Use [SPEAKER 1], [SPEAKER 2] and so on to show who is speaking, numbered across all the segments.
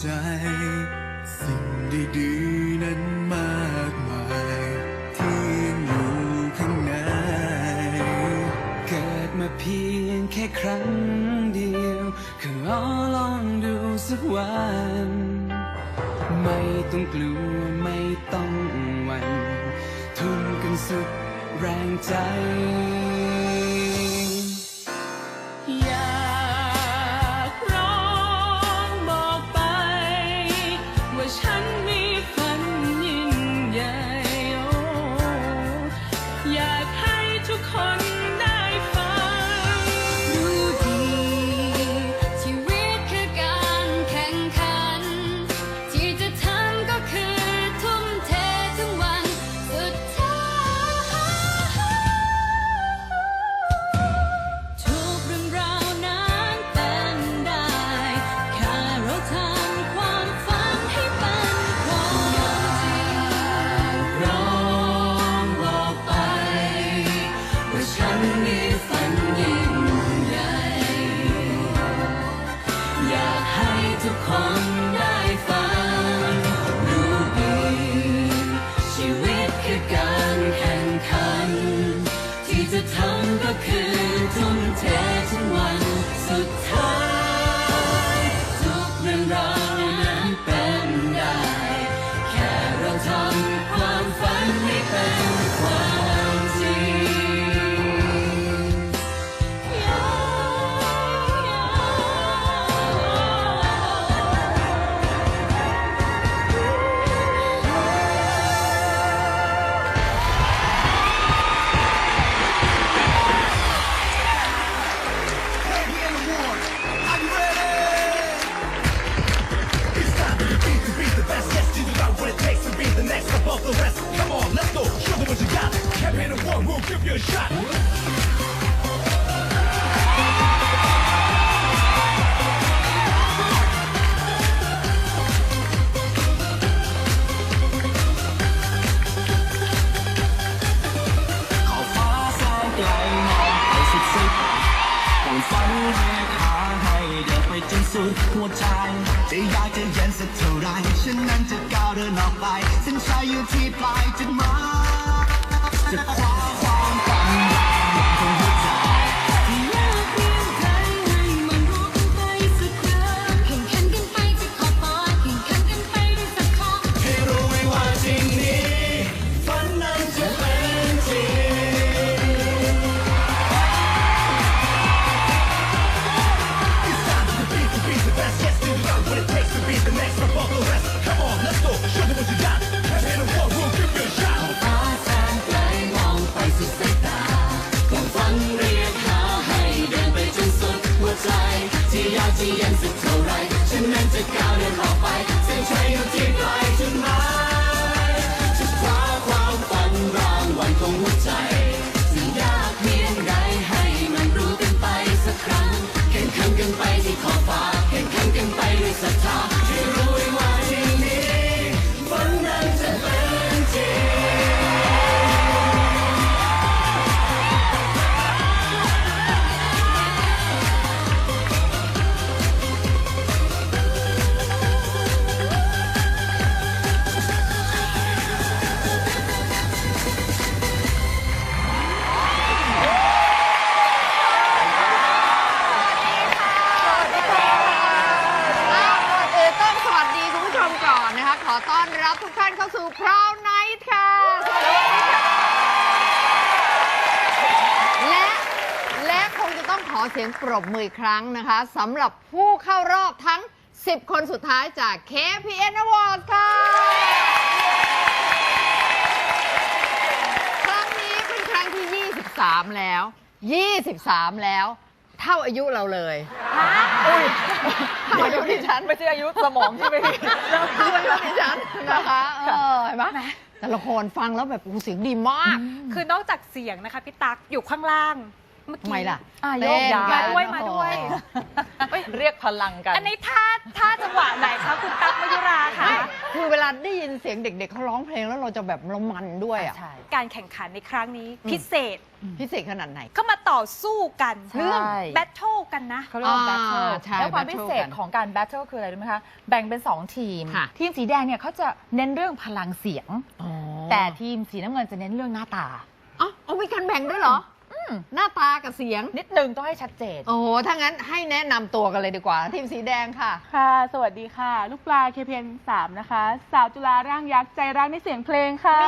[SPEAKER 1] จ สิ่งดีๆนั้นมากมาย ที่
[SPEAKER 2] อยู่ข้างใน เกิดมา
[SPEAKER 1] เพียงแค่ครั้งเดียวขอลองดูสักวัน ไม่ต้องกลัวไม่ต้องหวั่น
[SPEAKER 2] ทุ่มกันสุดแรง
[SPEAKER 1] ใจ จะทำก็คือ Come on, let's go. Show them what you got. Campaign of war, we'll give you a shot. สุดหัวใจ จะยากจะเย็นสักเท่าไร ฉันนั้นจะก้าวเดินออกไปเส้นชัยอยู่ที่ปลายจุดหมายจะคว้า
[SPEAKER 3] ขอเสียงปรบมืออีกครั้งนะคะสำหรับผู้เข้ารอบทั้ง 10 คนสุดท้ายจาก KPN Awards ค่ะ ครั้งนี้เป็นครั้งที่ 23 แล้ว 23 แล้ว เท่าอายุเราเลยอุ้ยเท่าอายุดิฉัน
[SPEAKER 4] ไม่ใช่อายุสมองที่ไม่ดี
[SPEAKER 3] เท่าอายุดิฉันนะคะเออเห็นไหมแต่ละคนฟังแล้วแบบโอ้โหเสียงดีมาก
[SPEAKER 4] คือนอกจากเสียงนะคะพี่ตั๊กอยู่ข้างล่างเมื่อกี้
[SPEAKER 3] ทำไมล่ะ
[SPEAKER 4] อะ
[SPEAKER 3] เต้
[SPEAKER 4] โยก
[SPEAKER 3] น
[SPEAKER 4] ย้าย
[SPEAKER 3] กัน
[SPEAKER 4] มาด้วยมาด้วย
[SPEAKER 3] โอ้โห
[SPEAKER 4] เรียกพลังกัน อันนี้ท่าท่าจังหวะไหนคะคุณตั๊กมยุราคะ
[SPEAKER 3] ไม่คือเวลาได้ยินเสียงเด็ก ๆเขาร้องเพลงแล้วเราจะแบบเรามันด้วยอะ
[SPEAKER 4] การแข่งขันในครั้งนี้พิเศษ
[SPEAKER 3] พิเศษขนาดไหน
[SPEAKER 4] เข้ามาต่อสู้กัน
[SPEAKER 3] เรื่อง
[SPEAKER 4] แบทเทิลกันนะ
[SPEAKER 5] เขาเรียกว่า
[SPEAKER 3] อ่า
[SPEAKER 5] แบทเทิล
[SPEAKER 3] ใช่
[SPEAKER 5] แล้วความ
[SPEAKER 3] battle
[SPEAKER 5] พิเศษ
[SPEAKER 3] กัน
[SPEAKER 5] ของการแบทเทิลคืออะไรรู้ไหมคะ แบ่งเป็น 2 ทีม
[SPEAKER 3] ค่ะ
[SPEAKER 5] ทีมสีแดงเนี่ยเขาจะเน้นเรื่องพลังเสียง
[SPEAKER 3] อ๋อ
[SPEAKER 5] แต่ทีมสีน้ำเงินจะเน้นเรื่องหน้าตา
[SPEAKER 3] อ๋อเอามีการแบ่งด้วยเหรอ
[SPEAKER 5] อื
[SPEAKER 3] หน้าตากับเสียง
[SPEAKER 5] นิดนึงต้องให้ชัดเจน
[SPEAKER 3] โอ้โหถ้างั้นให้แนะนำตัวกันเลยดีกว่า ทีมสีแดงค่ะ
[SPEAKER 6] ค่ะ สวัสดีค่ะ ลูกปลา KPN 3นะคะ สาวจุฬาร่างยักษ์ ใจรักในเสียงเพลงค่ะ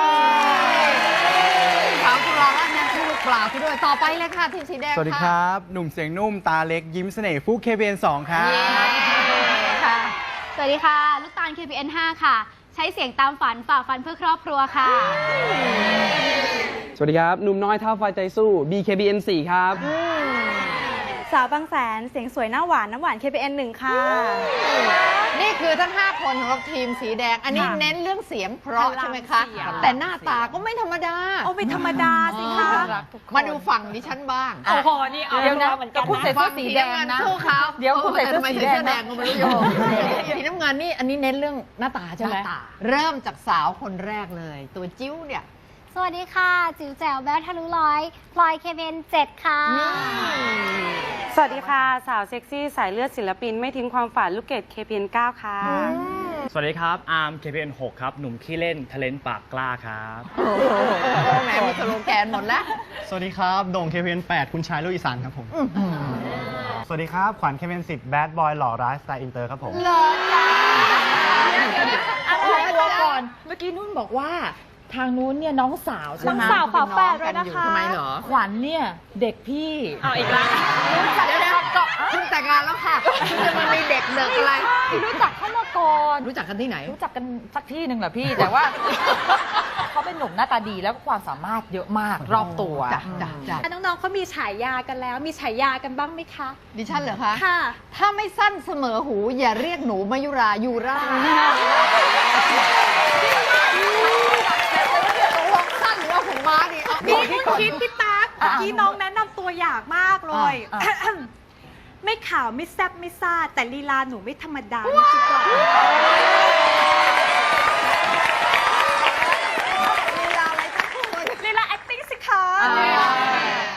[SPEAKER 3] สาวจุฬาราชแนนชื่อลูกปลาที่ด้วยต่อไปเลยค่ะ ทีมสีแดง
[SPEAKER 7] สวัสดีครับ หนุ่มเสียงนุ่มตาเล็กยิ้มเสน่ห์ฟุก KPN 2ครับ
[SPEAKER 3] เย้ค่ะ
[SPEAKER 2] สวัสดีค่ะ ลูกตาล KPN 5 ค่ะ ใช้เสียงตามฝันฝ่าฟันเพื่อครอบครัวค่ะ
[SPEAKER 8] สวัสดีครับหนุ่มน้อยเท่าไฟใจสู้ BKBN 4ครับ
[SPEAKER 9] สาวบางแสนเสียงสวยหน้าหวานน้ำหวาน KPN 1ค่ะ
[SPEAKER 3] นี่คือทั้ง 5 คนของทีมสีแดง อันนี้
[SPEAKER 9] ค่ะ
[SPEAKER 3] เน้นเรื่องเสียงเพราะ
[SPEAKER 9] พลัง
[SPEAKER 3] ใช่ไหมคะ
[SPEAKER 9] เสียง
[SPEAKER 3] แต่หน้าตาก็ไม่ธรรมดา
[SPEAKER 9] เอาไปธรรมดาสิคะ
[SPEAKER 3] มาดูฝั่งดิฉันบ้าง
[SPEAKER 4] โอ้โหนี่เอา
[SPEAKER 5] เดี๋ยวนะ
[SPEAKER 4] เหมือนกั
[SPEAKER 5] แต่
[SPEAKER 4] น
[SPEAKER 5] คุณใส่
[SPEAKER 4] นะ
[SPEAKER 5] เสื้อสีแดงนะ
[SPEAKER 3] สู้เขา
[SPEAKER 5] เดี๋ยวคุณใส่เสื้อ
[SPEAKER 3] ทำไม
[SPEAKER 5] สี
[SPEAKER 3] ใส่
[SPEAKER 5] แด
[SPEAKER 3] เสื้
[SPEAKER 5] ง
[SPEAKER 3] อแด
[SPEAKER 5] นะ
[SPEAKER 3] งก็ไม่รู้โยสีน้ำเงินนี่อันนี้เน้นเรื่องหน้าตาใช่ไหมเริ่มจากสาวคนแรกเลย ตัวจิ้วเนี่ย
[SPEAKER 2] สวัสดีค่ะ จิ๋วแจ๋วแบ๊วทะลุร้อยพลอย KPN 7ค่ะ
[SPEAKER 9] สวัสดีค่ะ สาวเซ็กซี่สายเลือดศิลปิน ไม่ทิ้งความฝันลูกเกด KPN 9ค่ะ
[SPEAKER 10] สวัสดีครับ อาร์ม KPN 6ครับ หนุ่มขี้เล่นทะเลนปากกล้าครับ
[SPEAKER 3] โอ้โหแหมมีสโลแกนหมดแล้ว
[SPEAKER 7] สวัสดีครับโด่ง KPN 8คุณชายลูกอีสานครับผม สวัสดีครับ ขวัญ KPN 10 Bad Boy หล่อร้ายสไตล์อินเตอร์ครับผม
[SPEAKER 3] เหรอจ้า
[SPEAKER 5] อะไรตัวก่อน เมื่อกี้นุ่นบอกว่า ทางนู้นเนี่ยน้องสาวใช่ไหม
[SPEAKER 9] น้องสาวฝาแฝดด้วยนะคะ
[SPEAKER 3] ทำไมเหรอ
[SPEAKER 5] ขวัญเนี่ยเด็กพี่
[SPEAKER 4] เอาอีกแล้ว
[SPEAKER 3] เดี๋ยวๆก็คุณแต่งงานแล้วค่ะคุณจะมามีเด็กเด็กอะไร
[SPEAKER 5] รู้จักเขามาก่อน
[SPEAKER 3] รู้จักกันที่ไหน
[SPEAKER 5] รู้จักกันสักที่หนึ่งแหละพี่ แต่ว่า เขาเป็นหนุ่มหน้าตาดีแล้วก็ความสามารถเยอะมากรอบตัว
[SPEAKER 3] จ้ะจ้ะจ้ะ
[SPEAKER 9] น้องๆเขามีฉายากันแล้ว มีฉายากันบ้างไหมคะ
[SPEAKER 3] ดิฉันเหรอคะ
[SPEAKER 9] ค่ะ
[SPEAKER 3] ถ้าไม่สั้นเสมอหูอย่าเรียกหนูมายุรายูราตกลงสั้นหรือว่าหู ม้าดีเอา
[SPEAKER 9] นี่
[SPEAKER 3] บอก
[SPEAKER 9] คุณ
[SPEAKER 3] ก่อน
[SPEAKER 9] คิดพี่ตั๊ก
[SPEAKER 5] อะ
[SPEAKER 9] เมื่อกี้น้องแนะนำตัวอย่างมากเลย
[SPEAKER 5] อะ
[SPEAKER 9] ไม่ขาวไม่แซ่บไม่ซ่าแต่ลีลาหนูไม่ธรรมดานะจิ๊บบอก
[SPEAKER 3] ลีลาอะไรสักคน
[SPEAKER 9] ลีลา acting สิคะ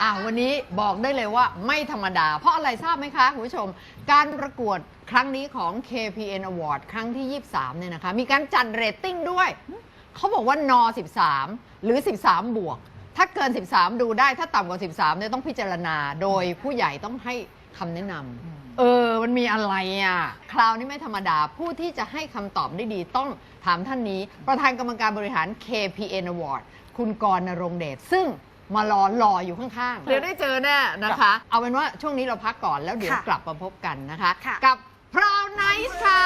[SPEAKER 3] อ่าวันนี้บอกได้เลยว่าไม่ธรรมดา เพราะอะไรทราบไหมคะคุณผู้ชม การประกวดครั้งนี้ของ KPN Award ครั้งที่ 23 เนี่ยนะคะ มีการจัดเรตติ้งด้วย เขาบอกว่านอ13 หรือ 13 บวก ถ้าเกิน 13 ดูได้ถ้าต่ำกว่า 13เนี่ยต้องพิจารณาโดยผู้ใหญ่ต้องให้คำแนะนำเออ มันมีอะไรอะ คราวนี้ไม่ธรรมดาผู้ที่จะให้คำตอบได้ดีต้องถามท่านนี้ ประธานกรรมการบริหาร KPN Award คุณกรณ์นรงค์เดชซึ่งมารอรออยู่ข้างๆ เดี๋ยวได้เจอแน่นะคะ เอาเป็นว่าช่วงนี้เราพักก่อนแล้วเดี๋ยว
[SPEAKER 9] ค่ะ
[SPEAKER 3] กลับมาพบกันนะคะ
[SPEAKER 9] ค่ะ
[SPEAKER 3] กับพราวไนท์ค่ะ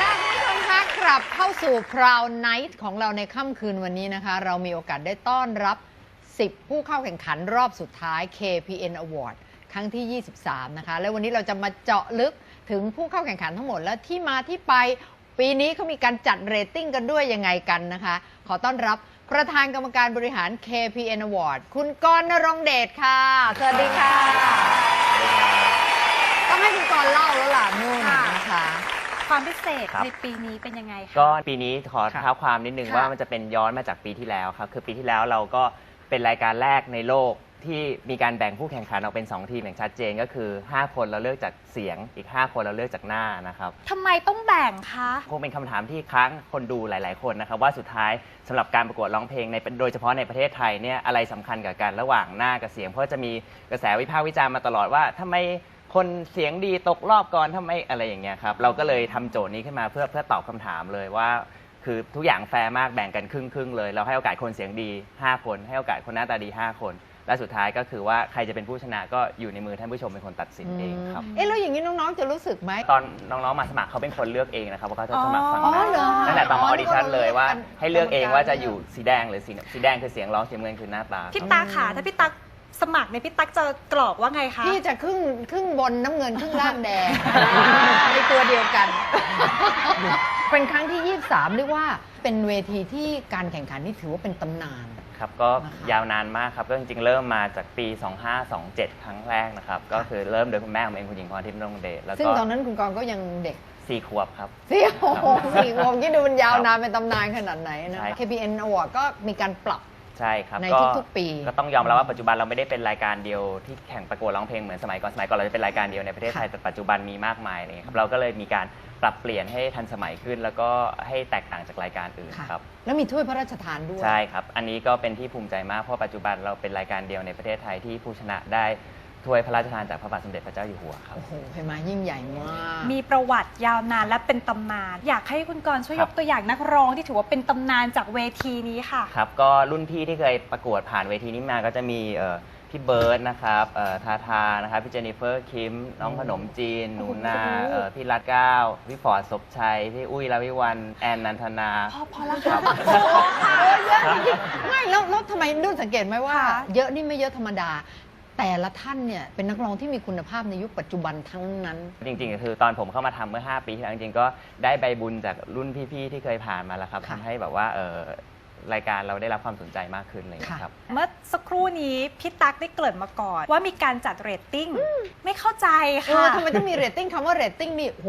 [SPEAKER 3] ค่ะคุณผู้ชมคะกลับเข้าสู่ Proud Night ของเราในค่ำคืนวันนี้นะคะ เรามีโอกาสได้ต้อนรับ 10 ผู้เข้าแข่งขันรอบสุดท้าย KPN Award ครั้งที่ 23 นะคะ และวันนี้เราจะมาเจาะลึกถึงผู้เข้าแข่งขันทั้งหมดและที่มาที่ไป ปีนี้เขามีการจัดเรตติ้งกันด้วยยังไงกันนะคะ ขอต้อนรับประธานกรรมการบริหาร KPN Award คุณกรณ์นรงค์เดชค่ะ สวัสดีค่ะ ต้องให้คุณกรณ์เล่าแล้วล่ะนุ่นนะคะ
[SPEAKER 9] ความพิเศษ
[SPEAKER 10] ครับ
[SPEAKER 9] ในปีนี้เป็นยังไงคะ
[SPEAKER 10] ก็ปีนี้ขอ
[SPEAKER 7] ครับ
[SPEAKER 10] เท้าความนิดนึง
[SPEAKER 9] ค่ะ
[SPEAKER 10] ว่ามันจะเป็นย้อนมาจากปีที่แล้วครับ คือปีที่แล้วเราก็เป็นรายการแรกในโลก ที่มีการแบ่งผู้แข่งขันออกเป็น 2 ทีมอย่างชัดเจนก็คือ 5 คนเราเลือกจากเสียงอีก 5 คนเราเลือกจากหน้านะครับ
[SPEAKER 9] ทำไมต้องแบ่งคะ
[SPEAKER 10] คงเป็นคำถามที่ค้างคนดูหลาย ๆ คนนะครับ ว่าสุดท้ายสำหรับการประกวดร้องเพลงในโดยเฉพาะในประเทศไทยเนี่ยอะไรสำคัญกับกันระหว่างหน้ากับเสียง เพราะจะมีกระแสวิพากษ์วิจารณ์มาตลอดว่าทำไมคนเสียงดีตกรอบก่อนทำไมอะไรอย่างเงี้ยครับเราก็เลยทำโจทย์นี้ขึ้นมาเพื่อเพื่อตอบคำถามเลยว่า คือทุกอย่างแฟร์มากแบ่งกันครึ่งครึ่งๆเลย เราให้โอกาสคนเสียงดี 5 คน ให้โอกาสคนหน้าตาดี 5 คน และสุดท้ายก็คือว่าใครจะเป็นผู้ชนะก็อยู่ในมือท่านผู้ชมเป็นคนตัดสินเองครับ
[SPEAKER 3] เอ๊ะแล้วอย่างนี้น้องๆจะรู้สึกไหม
[SPEAKER 10] ตอนน้องๆมาสมัครเขาเป็นคนเลือกเองนะครับว่าเขาจะสมัครฝั่ง
[SPEAKER 3] อ๋
[SPEAKER 10] ไหน
[SPEAKER 3] อเหรอ
[SPEAKER 10] ตั้งแต่ตอนมาออดิชั่นเลยว่า
[SPEAKER 3] อ๋อ
[SPEAKER 10] ให้เลือกเองว่าจะอยู่สีแดงหรือสีสีแดงคือเสียงร้องสีน้ำเงินคือหน้าตา
[SPEAKER 9] พี่ตั๊กค่ะถ้าพี่ตั๊กสมัครในยพี่ตั๊กจะกรอกว่าไงคะ
[SPEAKER 3] พี่จะครึ่งครึ่งบนน้ำเงินครึ่งล่างแดง ในตัวเดียวกัน เป็นครั้งที่ 23เรียกว่าเป็นเวทีที่การแข่งขันนี่ถือว่าเป็นตำนาน
[SPEAKER 10] ครับก็
[SPEAKER 3] นะคะ
[SPEAKER 10] ยาวนานมากครับก็จริงๆ เริ่มมาจากปี 2527 ครั้งแรกนะครับ ก็คือเริ่มโดยคุณแม่ของเองคุณหญิงพรทิพย์นรงค์เดชแล้ว
[SPEAKER 3] ซึ่ง
[SPEAKER 10] ก็
[SPEAKER 3] ตอนนั้นคุณกรณ์ก็ยังเด็ก
[SPEAKER 10] สี่ขวบครับ
[SPEAKER 3] สี่โอ้โหสี่วงที่ดูมันยาวนานเป็นตำนานขนาดไหนนะ
[SPEAKER 10] ใช่
[SPEAKER 3] KPN Award ก็มีการปรับ
[SPEAKER 10] ใช่ครับ
[SPEAKER 3] ใน
[SPEAKER 10] ก็
[SPEAKER 3] ทุกๆปี
[SPEAKER 10] ก็ต้องยอมรับว่าปัจจุบันเราไม่ได้เป็นรายการเดียวที่แข่งประกวดร้องเพลงเหมือนสมัยก่อนสมัยก่อนเราจะเป็นรายการเดียวในประเทศไทย
[SPEAKER 3] ค่ะ
[SPEAKER 10] แต่ปัจจุบันมีมากมายอะไรเลยครับเราก็เลยมีการ ปรับเปลี่ยนให้ทันสมัยขึ้น แล้วก็ให้แตกต่างจากรายการอื่น
[SPEAKER 3] ค่ะ
[SPEAKER 10] ครับ
[SPEAKER 3] แล้วมีถ้วยพระราชทานด้วย
[SPEAKER 10] ใช่ครับ อันนี้ก็เป็นที่ภูมิใจมาก เพราะปัจจุบันเราเป็นรายการเดียวในประเทศไทยที่ผู้ชนะได้ถ้วยพระราชทานจากพระบาทสมเด็จพระเจ้าอยู่หัวครับ
[SPEAKER 3] โอ้โหเห็นไหมยิ่งใหญ่มาก
[SPEAKER 4] มีประวัติยาวนานและเป็นตำนาน อยากให้คุณกรณ์ช่วย
[SPEAKER 10] ครั
[SPEAKER 4] ย
[SPEAKER 10] บ
[SPEAKER 4] กตัวอย่างนักร้องที่ถือว่าเป็นตำนานจากเวทีนี้ค่ะ
[SPEAKER 10] ครับก็รุ่นพี่ที่เคยประกวดผ่านเวทีนี้มาก็จะมีเอ่อ พี่เบิร์ดนะครับเอ่อทาทานะครับพี่เจนนิเฟอร์คิม น้องขนมจีน หนูนาเอ่อพี่รัดเก้าพี่ฟอร์ดศพชัย พี่อุ้ยลาวิวันแอนนันทนา
[SPEAKER 4] พอพอแล้วค่ะ
[SPEAKER 3] ไม่แล้วแล้วทำไมนุ่นสังเกตไหมว่า
[SPEAKER 4] ค่ะ
[SPEAKER 3] เยอะนี่ไม่เยอะธรรมดา แต่ละท่านเนี่ยเป็นนักร้องที่มีคุณภาพในยุคปัจจุบันทั้งนั้น
[SPEAKER 10] จริงๆก็คือตอนผมเข้ามาทำเมื่อ 5 ปีที่แล้วจริงๆก็ได้ใบบุญจากรุ่นพี่ๆที่เคยผ่านมาแล้วครับ
[SPEAKER 3] ค่ะ
[SPEAKER 10] ทำให้แบบว่าเอ่อ รายการเราได้รับความสนใจมากขึ้นเลยครับ
[SPEAKER 4] เมื่อสักครู่นี้พี่ตั๊กได้เกริ่นมาก่อน ว่ามีการจัดเรตติ้งไม่เข้าใจ
[SPEAKER 3] เอ
[SPEAKER 4] ค่ะ
[SPEAKER 3] อทำไมต้องมีเรตติ้งคำว่าเรตติ้งนี่โห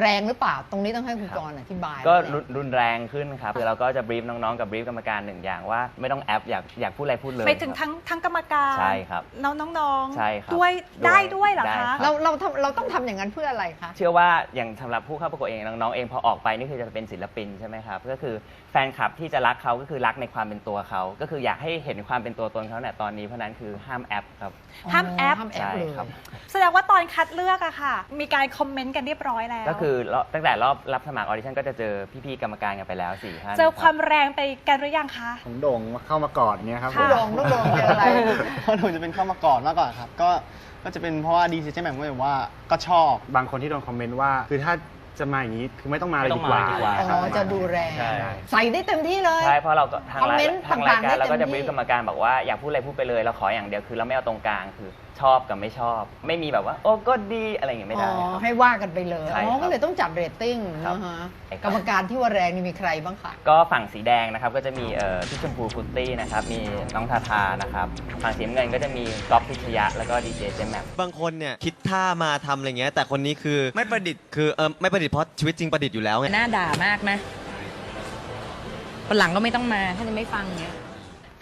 [SPEAKER 3] แรงหรือเปล่า ตรงนี้ต้องให้คุณกรณ์อธิบาย
[SPEAKER 10] ก็
[SPEAKER 3] หน่อย
[SPEAKER 10] รุนรุนแรงขึ้นครับคือเราก็จะบรีฟน้องๆกับบรีฟกรรมการหนึ่งอย่างว่าไม่ต้องแอปอยากอยากพูดอะไรพูดเลย
[SPEAKER 4] ไปถึง
[SPEAKER 10] ครับ
[SPEAKER 4] ทั้งทั้งกรรมการ
[SPEAKER 10] ใช่ครับ
[SPEAKER 4] น้องน้องๆ
[SPEAKER 10] ใช่ครับ
[SPEAKER 4] ด้วย
[SPEAKER 10] ด้วย
[SPEAKER 4] ได้ด้วยเหรอ
[SPEAKER 10] ได้ครั
[SPEAKER 4] คะ
[SPEAKER 10] บ
[SPEAKER 3] เราเราทำเราต้องทำอย่างนั้นเพื่ออะไรคะ
[SPEAKER 10] เชื่อว่าอย่างสำหรับผู้เข้าประกวดเองน้องๆเองพอออกไปนี่คือจะเป็นศิลปินใช่ไหมครับก็คือแฟนคลับที่จะรักเขาก็คือรักในความเป็นตัวเขา ก็คืออยากให้เห็นความเป็นตัวตนเขาเนี่ยตอนนี้เพราะฉะนั้นคือห้ามแอปครับ
[SPEAKER 4] ห้ามแอป
[SPEAKER 3] ห้ามแอป
[SPEAKER 10] ใช่
[SPEAKER 3] เลย
[SPEAKER 10] ครับ
[SPEAKER 4] แสดงว่าตอนคัดเลือกอะค่ะ มีการคอมเมนต์กันเรียบร้อยแล้ว
[SPEAKER 10] ก็คือรอบตั้งแต่รอบรับสมัครออดิชั่นก็จะเจอพี่ๆกรรมการกันไปแล้วสี่ท่าน
[SPEAKER 4] เจอความ
[SPEAKER 10] รับ
[SPEAKER 4] แรงไปกันหรือยังคะ
[SPEAKER 8] ผมโด่งมาเข้ามากอดเนี่ยครับ
[SPEAKER 4] ค่ะ
[SPEAKER 3] ลูกโดงลูกโดงเจออะไร
[SPEAKER 11] เพราะหนูจะเป็นเข้ามากอดมากกว่าครับ ก็ก็จะเป็นเพราะว่าดีซีเจแหม่มก็แบบว่าก็ชอบ
[SPEAKER 8] บางคนที่โดนคอมเมนต์ว่า คือถ้าจะมาอย่างนี้คือไม่ต้องมาเลยดีกว่า
[SPEAKER 10] ไม่ต้องมาดีกว่า
[SPEAKER 3] อ๋
[SPEAKER 8] ครับ
[SPEAKER 3] อจะดูแรง
[SPEAKER 10] ใช่
[SPEAKER 3] ใส่ได้เต็มที่เลย
[SPEAKER 10] ใช่เพราะเราก็ทาง
[SPEAKER 3] คอม
[SPEAKER 10] ราย
[SPEAKER 3] เมนต์
[SPEAKER 10] ทางราย
[SPEAKER 3] ต่างๆ
[SPEAKER 10] การเราก็
[SPEAKER 3] ได้
[SPEAKER 10] จะ
[SPEAKER 3] เต็ม
[SPEAKER 10] บรีฟ
[SPEAKER 3] ที่
[SPEAKER 10] กรรมการบอกว่าอยากพูดอะไรพูดไปเลยเราขออย่างเดียวคือเราไม่เอาตรงกลางคือชอบกับไม่ชอบ ไม่มีแบบว่า โอ้ก็ดีอะไรอย่างเงี้ยไม่ได้
[SPEAKER 3] อ๋อ
[SPEAKER 10] ครับ
[SPEAKER 3] ให้ว่ากันไปเลย
[SPEAKER 10] ใช่
[SPEAKER 3] อ๋อ
[SPEAKER 10] ครับ
[SPEAKER 3] ก็เลยต้องจัดเรตติ้ง
[SPEAKER 10] ครับ
[SPEAKER 3] นะฮะ
[SPEAKER 10] ใช่ครับ
[SPEAKER 3] กรรมการที่ว่าแรงนี่มีใครบ้างคะ
[SPEAKER 10] ก็ฝั่งสีแดงนะครับก็จะมีเอ่อพี่ชมพูฟุตตี้นะครับมีน้องทาทานะครับฝั่งสีน้ำเงินก็จะมีก๊อฟพิชยะแล้วก็ดีเจเจมแมม
[SPEAKER 12] บางคนเนี่ยคิดท่ามาทำอะไรเงี้ย แต่คนนี้คือไม่ประดิษฐ์คือเออไม่ประดิษฐ์เพราะชีวิตจริงประดิษฐ์อยู่แล้วไง
[SPEAKER 5] หน้าด่ามากนะคนหลังก็ไม่ต้องมา ถ้าจะไม่ฟังเนี้ย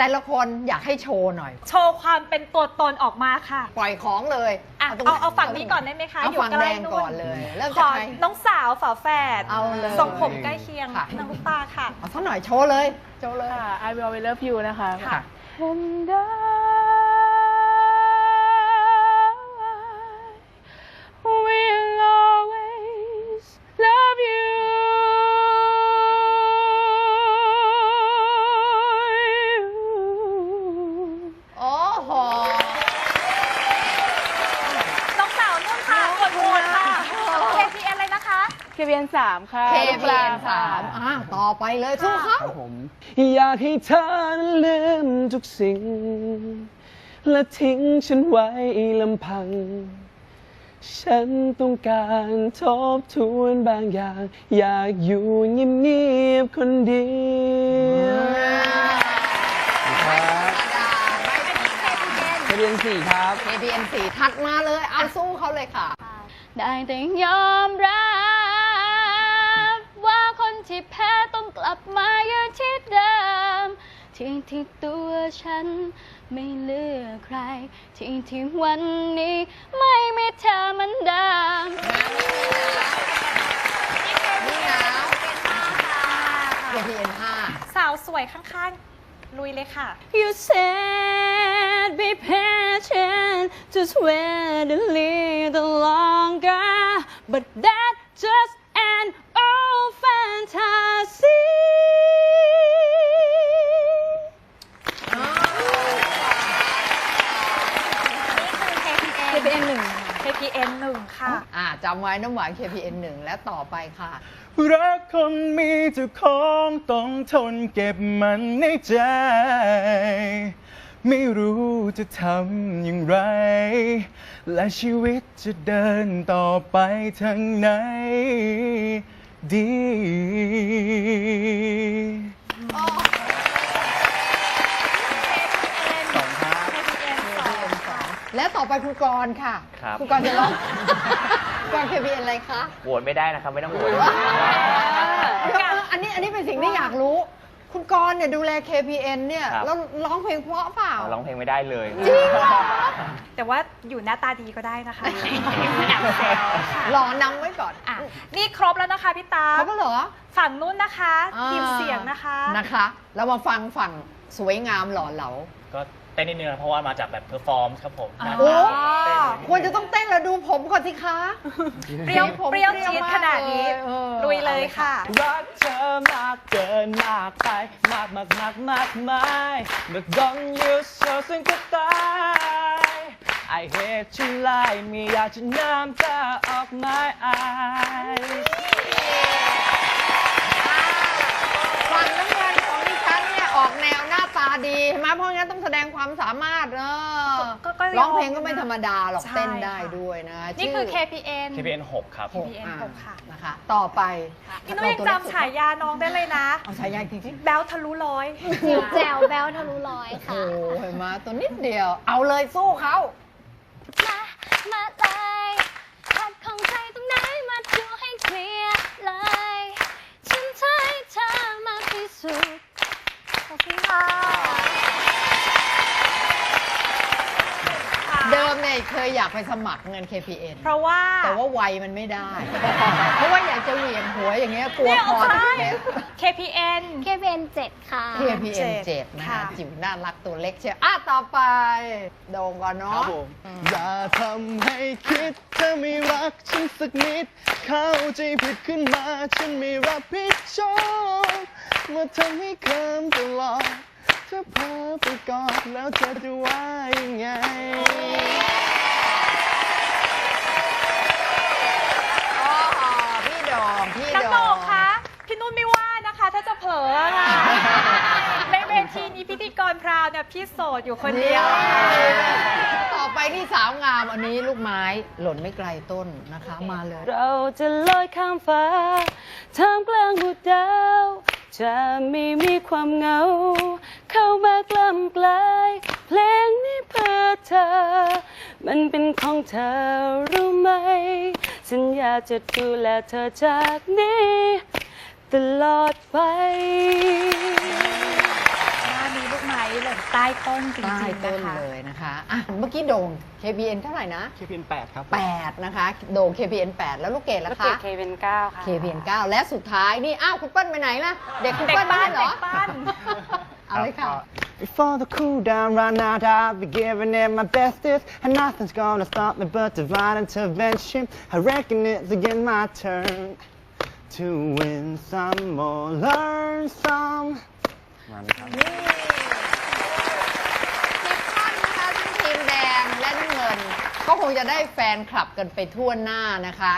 [SPEAKER 3] แต่ละคนอยากให้โชว์หน่อย
[SPEAKER 4] โชว์ความเป็นตัวตนออกมาค่ะ
[SPEAKER 3] ปล่อยของเลย
[SPEAKER 4] อะ
[SPEAKER 3] ตรง
[SPEAKER 4] เอา
[SPEAKER 3] ไห
[SPEAKER 4] เอาฝั่งนี้ก่อนได้ไหมคะ
[SPEAKER 3] เอา
[SPEAKER 4] อยู่
[SPEAKER 3] ฝั่ง
[SPEAKER 4] ใก
[SPEAKER 3] แด
[SPEAKER 4] ล้
[SPEAKER 3] ง
[SPEAKER 4] นู่
[SPEAKER 3] ก่อนนเลยเริ่ม
[SPEAKER 4] ข
[SPEAKER 3] จาก
[SPEAKER 4] อ
[SPEAKER 3] ใคร
[SPEAKER 4] น้องสาวฝาแฝด
[SPEAKER 3] เอาเลย
[SPEAKER 4] ทรงผมใกล้เคียง
[SPEAKER 3] ค่ะ
[SPEAKER 4] น้องลูกตาค่ะ
[SPEAKER 3] เอาสักหน่อยโชว์เลยโชว์เลย
[SPEAKER 6] ค่ะ I will always love you นะคะ
[SPEAKER 3] ค่ะ
[SPEAKER 6] And I will always love you
[SPEAKER 4] KPN
[SPEAKER 6] 3ค่ะ
[SPEAKER 3] KPN สามอะต่อไปเลยสู้เขา
[SPEAKER 13] ครับผมอยากให้เธอนั้นลืมทุกสิ่ง และทิ้งฉันไว้ลำพัง ฉันต้องการทบทวนบางอย่าง อยากอยู่เงียบๆคนเดียว KPN 4ครับ
[SPEAKER 3] KPN 4ถัดมาเลยเอาสู้เขาเลยค่ะ
[SPEAKER 1] ได้แต่ยอมรับ ลับมาอยู่ที่เดิมที่ที่ตัวฉันไม่เลือกใคร ที่ที่วันนี้ไม่มีเธอเหมือนเดิม
[SPEAKER 3] นี่นะ KPN 5
[SPEAKER 4] สาวสวยข้างๆ ลุยเลยค่ะ
[SPEAKER 1] You said be patient, just wait a little longer. But that just
[SPEAKER 4] KPN หนึ่ง KPN หนึ่งค่ะ
[SPEAKER 3] อ่าจำไว้น้ำหวาน KPN 1และต่อไปค่ะ
[SPEAKER 11] รักคนมีเจ้าของต้องทนเก็บมันในใจ ไม่รู้จะทำอย่างไร และชีวิตจะเดินต่อไปทางไหนดี สองครับ
[SPEAKER 4] KPN สอง
[SPEAKER 3] และ ต่อต่อไปคุณกรณ์ค่ะ
[SPEAKER 10] ครับ
[SPEAKER 3] ณกรณ์จะร้องกรณ์ KPN อะไรคะ
[SPEAKER 10] โหวตไม่ได้นะครับไม่ต้องโหวต
[SPEAKER 3] เดี๋ยวอันนี้อันนี้เป็นสิ่งที่อยากรู้ คุณกรณ์เนี่ยดูแล KPN เนี่ย
[SPEAKER 10] ครับ
[SPEAKER 3] แล้วร้องเพลงเพราะเปล่า
[SPEAKER 10] ร้องเพลงไม่ได้เลย
[SPEAKER 3] จริงเหรอ
[SPEAKER 4] แต่ว่าอยู่หน้าตาดีก็ได้นะคะ
[SPEAKER 3] รอนำไว้ก่อน
[SPEAKER 4] อะนี่ครบแล้วนะคะพี่ตา
[SPEAKER 3] เขาก็เหรอ
[SPEAKER 4] ฝั่งนู้นนะคะ
[SPEAKER 3] อ่า
[SPEAKER 4] ทีมเสียงนะคะ
[SPEAKER 3] นะคะเรามาฟังฝั่งสวยงามหล่อเหลา
[SPEAKER 14] ก็ เต้นนิดนึงนะเพราะว่ามาจากแบบเพอร์ฟอร์มครับผมหน้า
[SPEAKER 3] โอ้
[SPEAKER 14] ตาเต้น
[SPEAKER 3] ควรจะต้องเต้นแล้วดูผมก่อนสิคะ
[SPEAKER 4] เปรี้ยว
[SPEAKER 3] ผม
[SPEAKER 4] เปรี้ยว
[SPEAKER 3] เปรี้ยว
[SPEAKER 4] จี๊ด
[SPEAKER 3] มาก
[SPEAKER 4] ขนาดนี้
[SPEAKER 3] เลยเออ
[SPEAKER 4] ลุยเลยค่ะ
[SPEAKER 8] รักเธอมากเกินมากไปมากมากมากมากมาย But don't you so ซึ่งก็ตาย I hate you like ไม่อยากจะน้ำตาออก my eyes
[SPEAKER 3] ฝั่งน้ำเงินของดิฉันเนี่ยออกแนวหน้าตาดีใช่ไหม เพราะงั้นต้องแสดงความสามารถเออ
[SPEAKER 4] ก็ก็
[SPEAKER 3] ร้องเพลงก็ไม่ธรรมดาหรอก
[SPEAKER 4] ใช่
[SPEAKER 3] เต้นได้
[SPEAKER 4] ค่ะ
[SPEAKER 3] ด้วยนะ
[SPEAKER 4] นี่
[SPEAKER 3] ชื่
[SPEAKER 4] คือ KPN
[SPEAKER 14] KPN 6 ครับ
[SPEAKER 3] หก
[SPEAKER 4] KPN
[SPEAKER 3] อ่า
[SPEAKER 4] หกค่ะ
[SPEAKER 3] นะคะ ต่อไป
[SPEAKER 4] พี่นุ้ยยังจำฉายาน้องได้เลยนะ
[SPEAKER 3] เอาฉายาอีกทีสิ
[SPEAKER 4] แบลทะลุร้อย
[SPEAKER 2] จิ๋วแจวแบลทะลุร้อย
[SPEAKER 3] โอ้
[SPEAKER 2] ค่ะ
[SPEAKER 3] โหเห็นไหมตัวนิดเดียว เอาเลยสู้เขา
[SPEAKER 2] มา มาเลยขัดของใครตรงไหนมาดูให้เคลียร์เลย ฉันใช้เธอมาพิสูจน์ขอบคุณค่ะ
[SPEAKER 3] เดิมเนี่ยเคยอยากไปสมัครเงิน KPN
[SPEAKER 4] เพราะว่า
[SPEAKER 3] แต่ว่าวัยมันไม่ได้ เพราะว่าอยากจะเหวี่ยงหัวอย่างเงี้ยกลัว
[SPEAKER 4] เนี่ย
[SPEAKER 3] คอจะ
[SPEAKER 4] ใช่
[SPEAKER 3] เคล็ด
[SPEAKER 4] KPN
[SPEAKER 2] KPN 7ค่ะ
[SPEAKER 3] KPN 7นะคะ
[SPEAKER 4] ค่ะ
[SPEAKER 3] จิ๋วน่ารักตัวเล็กเชียวอะต่อไป โด่งก่อน
[SPEAKER 8] ค
[SPEAKER 3] เนาะ
[SPEAKER 8] รับผมอย่าทำให้คิดเธอไม่รักฉันสักนิด เข้าใจผิดขึ้นมาฉันไม่รับผิดชอบมาทำให้เคิมตลอด เธอพาไปกอดแล้วเธอจะว่ายังไง
[SPEAKER 3] โอ้โหพี่โด่งพี่
[SPEAKER 4] น้อง
[SPEAKER 3] โด่
[SPEAKER 4] โด่ง
[SPEAKER 3] ง
[SPEAKER 4] คะ พี่นุ่นไม่ว่านะคะ ถ้าจะเผลอค่ะในเวทีนี้พิธีกรพราวเนี่ยพี่โสดอยู่คนเดียว
[SPEAKER 3] ต่อไปที่สาวงามอันนี้ลูกไม้หล่นไม่ไกลต้นนะคะมาเลย
[SPEAKER 9] เราจะลอยข้ามฟ้าท่ามกลางหมู่ดาว จะไม่มีความเหงา เข้ามากล้ำกลายเพลงนี้เพื่อเธอ มันเป็นของเธอรู้ไหม สัญญาจะดูแลเธอจากนี้ ตลอดไป
[SPEAKER 4] หน้านี้ลูกไม้หล่น ใต้ต้นจริ
[SPEAKER 3] ใต้
[SPEAKER 4] งๆ
[SPEAKER 3] ต้
[SPEAKER 4] นะ
[SPEAKER 3] น
[SPEAKER 4] คะ
[SPEAKER 3] เลยนะคะอะเมื่อกี้โด่ง KPN เท่าไหร่นะ
[SPEAKER 8] KPN 8ครับผม
[SPEAKER 3] 8 นะคะ โด่ง KPN 8 แล้วลูกเกด
[SPEAKER 9] แล้
[SPEAKER 3] ล่ะ
[SPEAKER 9] วเกีย
[SPEAKER 3] คะ
[SPEAKER 9] รติเคเป็นเก้าค่ะ
[SPEAKER 3] KPN 9 และสุดท้ายนี่ อ้าว คุณเปิ้ลไปไหนล่ะ เด็กคุณ
[SPEAKER 4] เด็ก
[SPEAKER 3] เปิ้ล
[SPEAKER 4] บ้าน
[SPEAKER 3] ไม่ใช่เหร
[SPEAKER 4] เด็
[SPEAKER 3] อก
[SPEAKER 4] บ้าน
[SPEAKER 3] เอาเลยค่ะ
[SPEAKER 8] Before the cool down run out, I'll be giving it my bestest. And nothing's gonna stop me but divine intervention. I reckon it's again my turn to win some or learn some. มาเลยครับ
[SPEAKER 3] นี่สิบท่านนะคะทั้งทีมแดงและน้ำเงิน ก็คงจะได้แฟนคลับกันไปทั่วหน้านะคะ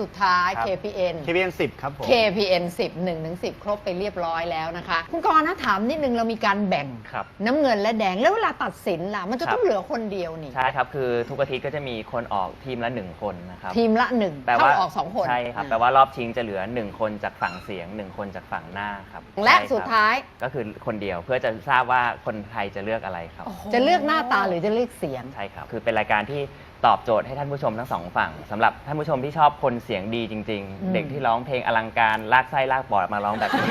[SPEAKER 3] สุดท้าย
[SPEAKER 7] ครับ
[SPEAKER 3] KPN
[SPEAKER 7] KPN 10 ครับผม
[SPEAKER 3] KPN 10 1ถึง10 ครบไปเรียบร้อยแล้วนะคะ คุณกรณ์นะถามนิดนึงเรามีการแบ่ง
[SPEAKER 10] ครับ
[SPEAKER 3] น้ำเงินและแดงแล้วเวลาตัดสินล่ะ มันจะ
[SPEAKER 10] ครับ
[SPEAKER 3] ต้องเหลือคนเดียวนี่
[SPEAKER 10] ใช่ครับ คือทุกอาทิตย์ก็จะมีคนออกทีมละหนึ่งคนนะครับ
[SPEAKER 3] ทีมละหนึ่ง
[SPEAKER 10] แปล
[SPEAKER 3] เท่า
[SPEAKER 10] ว่า
[SPEAKER 3] ออกสองคน
[SPEAKER 10] ใช่ครับ
[SPEAKER 3] อ่า
[SPEAKER 10] แปลว่ารอบชิงจะเหลือ1คนจากฝั่งเสียง1คนจากฝั่งหน้าครับ
[SPEAKER 3] และ
[SPEAKER 10] ใช่ครับ
[SPEAKER 3] สุดท้าย
[SPEAKER 10] ก็คือคนเดียวเพื่อจะทราบว่าคนไทยจะเลือกอะไรครับ
[SPEAKER 3] จะเลือกหน้าตาหรือจะเลือกเสียง
[SPEAKER 10] ใช่ครับ คือเป็นรายการที่ ตอบโจทย์ให้ท่านผู้ชมทั้งสองฝั่งสำหรับท่านผู้ชมที่ชอบคนเสียงดีจริง
[SPEAKER 3] อืม
[SPEAKER 10] ๆ เด็กที่ร้องเพลงอลังการลากไส้ลากปอดมาร้องแบบนี้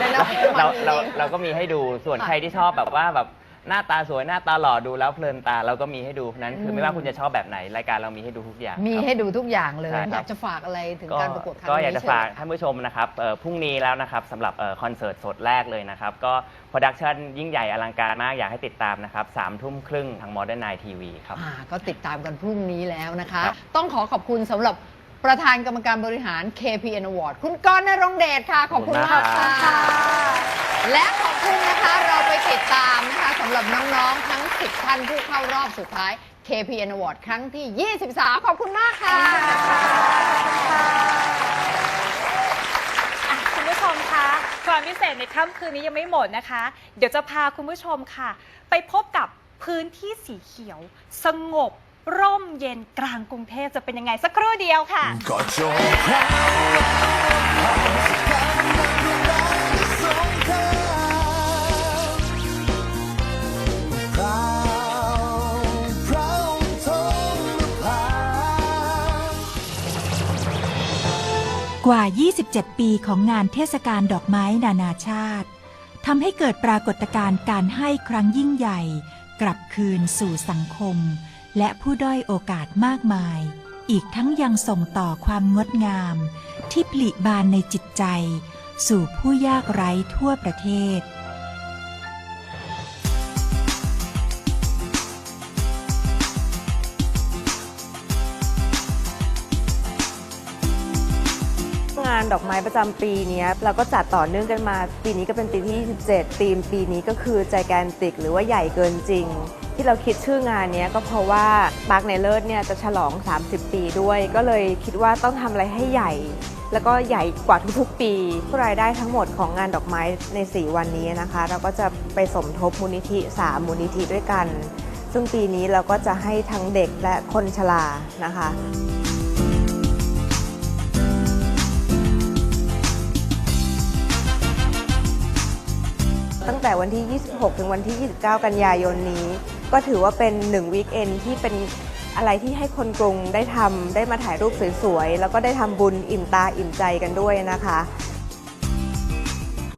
[SPEAKER 3] ได้แล้ว
[SPEAKER 10] เราเราเราก็มีให้ดูส่วนใครที่ชอบแบบว่าแบบ หน้าตาสวยหน้าตาหล่อดูแล้วเพลินตาเราก็มีให้ดูนั้นคือไม่ว่าคุณจะชอบแบบไหนรายการเรามีให้ดูทุกอย่าง
[SPEAKER 3] มี
[SPEAKER 10] ครับ
[SPEAKER 3] ให้ดูทุกอย่างเลย
[SPEAKER 10] ใช่ครับ
[SPEAKER 3] อยากจะฝากอะไรถึงการประกวดครั้ง
[SPEAKER 10] ก็
[SPEAKER 3] นี้
[SPEAKER 10] อยากจะ
[SPEAKER 3] เชิญ
[SPEAKER 10] ฝากท่านผู้ชมนะครับเอ่อพรุ่งนี้แล้วนะครับสำหรับเอ่อคอนเสิร์ตสดแรกเลยนะครับ ก็โปรดักชันยิ่งใหญ่อลังการมาก อยากให้ติดตามนะครับสามทุ่มครึ่งทาง Modern Night TV ครับ
[SPEAKER 3] อ่าก็ติดตามกันพรุ่งนี้แล้วนะคะ
[SPEAKER 10] ครับ
[SPEAKER 3] ต้องขอขอบคุณสำหรับประธานกรรมการบริหาร KPN Award คุณกรณ์นรงค์เดชค่ะ ขอบคุณมากค่ะ และขอบคุณนะคะเราไปติดตามนะคะสำหรับน้องๆทั้ง 10 ท่านผู้เข้ารอบสุดท้าย KPN Award ครั้งที่ 23 ขอบคุณมากค่ะ
[SPEAKER 4] อะคุณผู้ชมคะความพิเศษในค่ำคืนนี้ยังไม่หมดนะคะ เดี๋ยวจะพาคุณผู้ชมค่ะ ไปพบกับพื้นที่สีเขียว สงบ ร่มเย็นกลางกรุงเทพจะเป็นยังไงสักครู่เดียวค่ะ
[SPEAKER 1] Got your crown
[SPEAKER 15] กว่า 27 ปีของงานเทศกาลดอกไม้นานาชาติทำให้เกิดปรากฏการณ์การให้ครั้งยิ่งใหญ่ กลับคืนสู่สังคม และผู้ด้อยโอกาสมากมาย อีกทั้งยังส่งต่อความงดงาม ที่ผลิบานในจิตใจ สู่ผู้ยากไร้ทั่วประเทศ
[SPEAKER 16] ดอกไม้ประจำปีนี้เราก็จัดต่อเนื่องกันมา ปีนี้ก็เป็นปีที่ 27 ธีมปีนี้ก็คือใจแกนติกหรือว่าใหญ่เกินจริง ที่เราคิดชื่องานนี้ก็เพราะว่าปาร์คในเลิศเนี่ยจะฉลอง 30 ปีด้วย ก็เลยคิดว่าต้องทำอะไรให้ใหญ่ แล้วก็ใหญ่กว่าทุกๆปีรายได้ทั้งหมดของงานดอกไม้ใน 4 วันนี้นะคะ เราก็จะไปสมทบมูลนิธิ 3 มูลนิธิด้วยกัน ซึ่งปีนี้เราก็จะให้ทั้งเด็กและคนชรานะคะ ตั้งแต่วันที่ 26 ถึงวันที่ 29 กันยายนนี้ ก็ถือว่าเป็น1วีคเอนที่เป็นอะไรที่ให้คนกรุงได้ทำได้มาถ่ายรูปสวยๆ แล้วก็ได้ทำบุญอิ่มตาอิ่มใจกันด้วยนะคะ